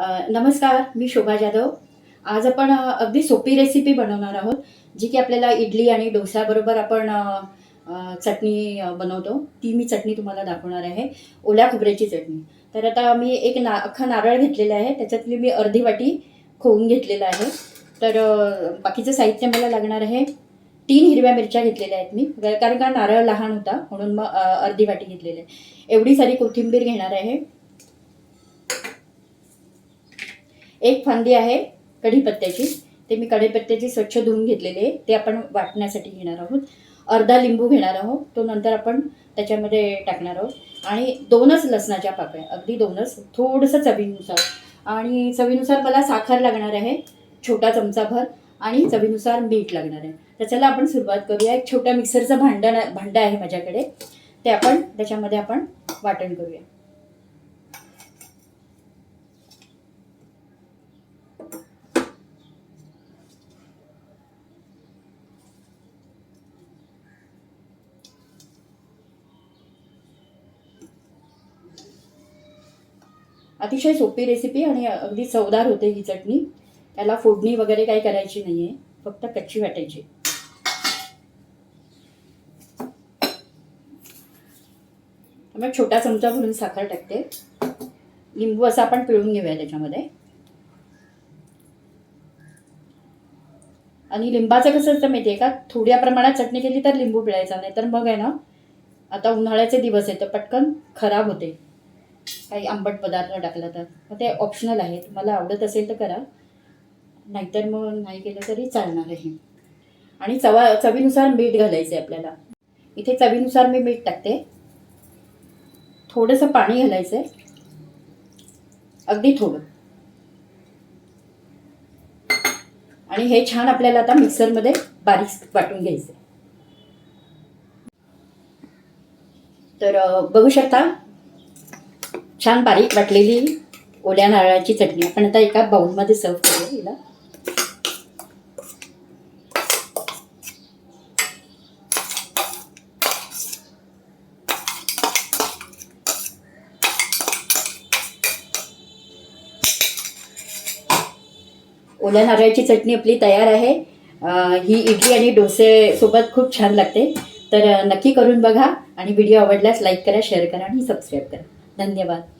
नमस्कार मी शोभा जाधव. आज आपण अगदी सोपी रेसिपी बनवणार आहोत जी की आपल्याला इडली आणि डोसाबरोबर आपण चटणी बनवतो. ती मी चटणी तुम्हाला दाखवणार आहे ओल्या खोबऱ्याची चटणी. तर आता मी एक ना अख्खा नारळ घेतलेला आहे त्याच्यातली मी अर्धी वाटी खोवून घेतलेलं आहे. तर बाकीचं साहित्य मला लागणार आहे तीन हिरव्या मिरच्या घेतलेल्या आहेत मी कारण का नारळ लहान होता म्हणून मग अर्धी वाटी घेतलेली आहे. एवढी सारी कोथिंबीर घेणार आहे. एक फांदी आहे कढीपत्त्याची. ते मी कढीपत्त्याची स्वच्छ धुवून घेतलेली आहे. ते आपण वाटण्यासाठी घेणार आहोत. अर्धा लिंबू घेणार आहोत. तो नंतर आपण त्याच्यामध्ये टाकणार आहोत. आणि दोनच लसणाच्या पाकळ्या. अगदी दोनच. थोडंसं चवीनुसार. आणि चवीनुसार मला साखर लागणार आहे. छोटा चमचाभर आणि चवीनुसार मीठ लागणार आहे. तर चला आपण सुरुवात करूया. एक छोट्या मिक्सरचं भांडण भांडं आहे माझ्याकडे. ते आपण त्याच्यामध्ये आपण वाटण करूया. अतिशय सोपी रेसिपी आणि अगदी चवदार होते ही चटणी. त्याला फोडणी वगैरे काही करायची नाही आहे फक्त कच्ची वाटायची. मग छोटा चमचा भरून साखर टाकते. लिंबू असं आपण पिळून घेऊया त्याच्यामध्ये. आणि लिंबाचं कसं असतं माहिती आहे का? थोड्या प्रमाणात चटणी केली तर लिंबू पिळायचा नाही तर मग आहे ना आता उन्हाळ्याचे दिवस आहे तर पटकन खराब होते. काही आंबट पदार्थ टाकला तर. मग ते ऑप्शनल आहे तुम्हाला आवडत असेल तर करा. नाहीतर मग नाही केलं तरी चालणार आहे. आणि चवा चवीनुसार मीठ घालायचं आहे आपल्याला. इथे चवीनुसार मी मीठ टाकते. थोडंसं पाणी घालायचं आहे अगदी थोडं. आणि हे छान आपल्याला आता मिक्सरमध्ये बारीक वाटून घ्यायचं तर बघू शकता छान बारीक वाटलेली ओल्या नारळाची चटणी. आपण आता एका बाउलमध्ये सर्व करूया हिला. ओल्या नारळाची चटणी आपली तयार आहे. ही इडली आणि डोसेसोबत खूप छान लागते. तर नक्की करून बघा आणि व्हिडिओ आवडल्यास लाईक करा शेअर करा आणि सबस्क्राईब करा. धन्यवाद.